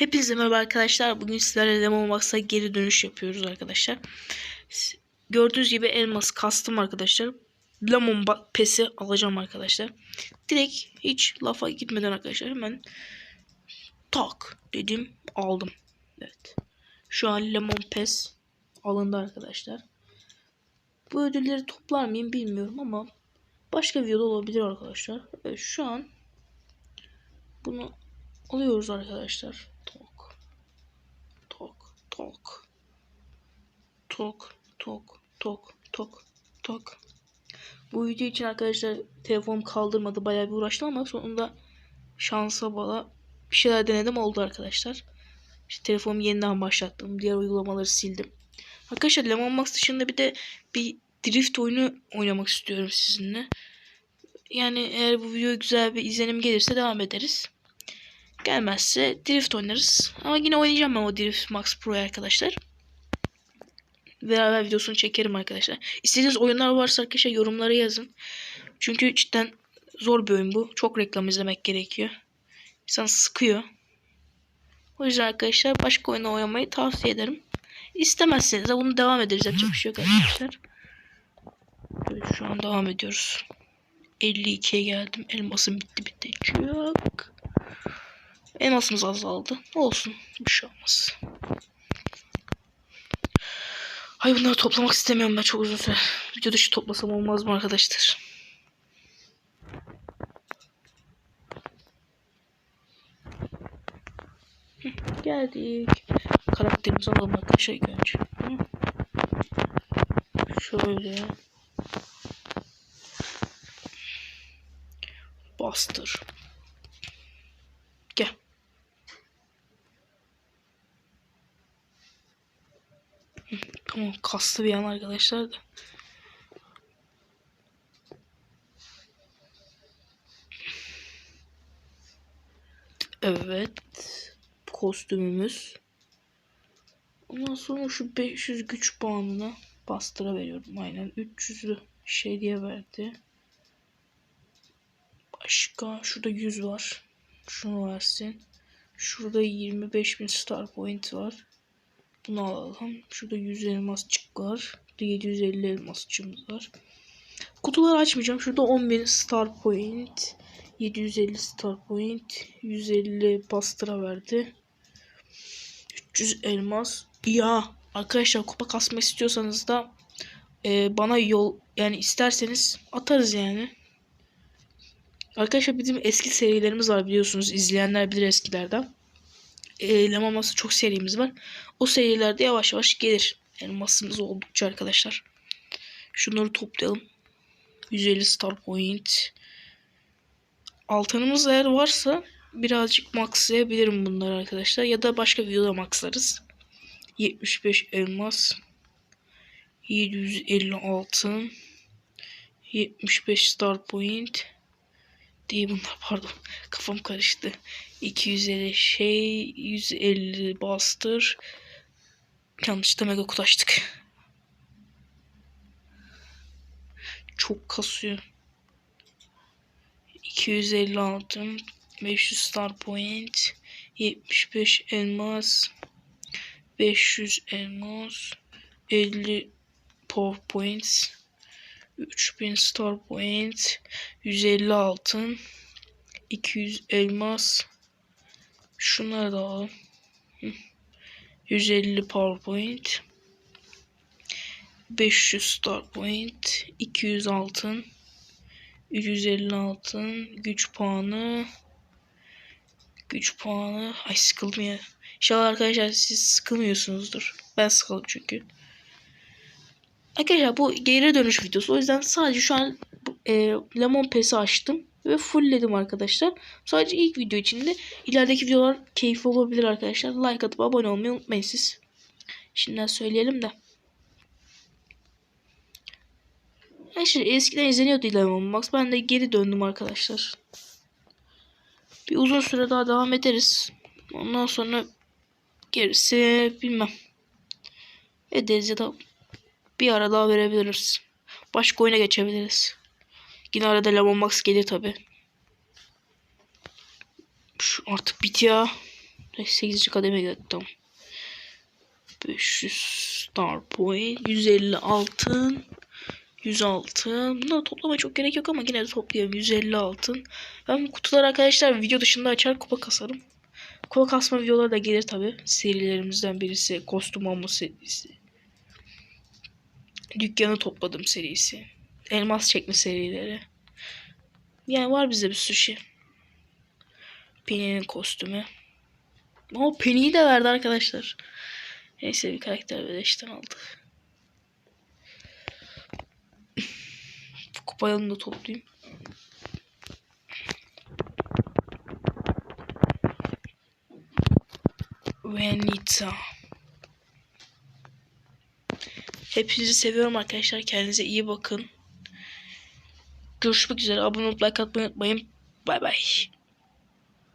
Hepinize merhaba arkadaşlar. Bugün sizlerle Lemon Box'a geri dönüş yapıyoruz arkadaşlar. Gördüğünüz gibi elmas kastım arkadaşlar. Lemon Pes'i alacağım arkadaşlar. Direkt hiç lafa gitmeden arkadaşlar hemen tak dedim aldım. Evet. Şu an Lemon Pes alındı arkadaşlar. Bu ödülleri toplar mıyım bilmiyorum ama başka videoda olabilir arkadaşlar. Evet, şu an bunu alıyoruz arkadaşlar tok. Tok, tok, tok, tok, tok. Bu video için arkadaşlar telefon kaldırmadı. Bayağı bir uğraştım ama sonunda şansa bala bir şeyler denedim oldu arkadaşlar. İşte telefonumu yeniden başlattım. Diğer uygulamaları sildim. Arkadaşlar Lemon Max dışında bir de bir drift oyunu oynamak istiyorum sizinle. Yani eğer bu video güzel bir izlenim gelirse devam ederiz. Gelmezse Drift oynarız. Ama yine oynayacağım ben o Drift Max Pro'yu arkadaşlar. Beraber videosunu çekerim arkadaşlar. İstediğiniz oyunlar varsa arkadaşlar yorumlara yazın. Çünkü cidden zor bir oyun bu. Çok reklam izlemek gerekiyor. İnsan sıkıyor. O yüzden arkadaşlar başka oyunu oynamayı tavsiye ederim. İstemezseniz de bunu devam ederiz. Yapacak bir şey yok arkadaşlar. Şu an devam ediyoruz. 52'ye geldim. Elmasım bitti bitti. Çok. Elmasımız azaldı. Olsun. Bir şey olmaz. Hay bunları toplamak istemiyorum ben çok uzun süre. Video dışı toplasam olmaz mı arkadaşlar? Hı, Geldik. Karakterimizi alalım arkadaşlar ilk önce. Hı. Şöyle. Bastır. Gel. Hı, Tamam kaslı bir yan arkadaşlar da. Evet. Kostümümüz. Ondan sonra şu 500 güç puanını bastıra veriyorum. Aynen 300'ü şey diye verdi. Başka şurada 100 var. Şunu versin. Şurada 25.000 star point var. Bunu alalım. Şurada 100 elmasçık var. Burada 750 elmasçığımız var. Kutuları açmayacağım. Şurada 10.000 star point. 750 star point. 150 bastıra verdi. 300 elmas. Ya arkadaşlar kupa kasma istiyorsanız da e, bana yol yani isterseniz atarız yani. Arkadaşlar bizim eski serilerimiz var biliyorsunuz. izleyenler bilir eskilerden. E, elmaması çok serimiz var. O serilerde yavaş yavaş gelir. Elmasımız oldukça arkadaşlar. Şunları toplayalım. 150 star point. Altınımız eğer varsa birazcık maxlayabilirim bunları arkadaşlar. Ya da başka videoda maxlarız. 75 elmas. 750 altın. 75 star point. Değil bunlar pardon. Kafam karıştı. 250 şey. 150 bastır. Yanlışlıkla mega kutu açtık. Çok kasıyor. 250 altın. 500 star point. 75 elmas. 500 elmas. 50 power points. 3000 star point. 150 altın. 200 elmas. Şunları da alalım. Hı. 150 power point. 500 star point. 200 altın. 350 altın. Güç puanı. Güç puanı. Ay sıkıldım ya. İnşallah arkadaşlar siz sıkılmıyorsunuzdur. Ben sıkıldım çünkü. Arkadaşlar bu geri dönüş videosu. O yüzden sadece şu an e, Lemon Pass'i açtım. Ve fullledim arkadaşlar. Sadece ilk video için de ilerideki videolar keyifli olabilir arkadaşlar. Like atıp abone olmayı unutmayın siz. Şimdiden söyleyelim de. Arkadaşlar eskiden izleniyordu Lemon Max. Ben de geri döndüm arkadaşlar. Bir uzun süre daha devam ederiz. Ondan sonra gerisi bilmem. Ederiz ya da bir ara daha verebiliriz. Başka oyuna geçebiliriz. Yine arada Lemon Max gelir tabi. Artık bit ya. 8. kademe geldi tamam. 500 star point. 150 altın. 100 altın. Bunları toplama çok gerek yok ama yine de toplayalım. 150 altın. Ben bu kutuları arkadaşlar video dışında açar kupa kasarım. Kupa kasma videoları da gelir tabi. Serilerimizden birisi. Kostüm alma serisi. Dükkanı topladım serisi. Elmas çekme serileri. Yani var bizde bir sürü şey. Penny'nin kostümü. O Penny'yi de verdi arkadaşlar. Neyse bir karakter beleşten aldık. Kupayalını da toplayayım. Venita. Hepinizi seviyorum arkadaşlar. Kendinize iyi bakın. Görüşmek üzere. Abone olup like atmayı unutmayın. Bay bay.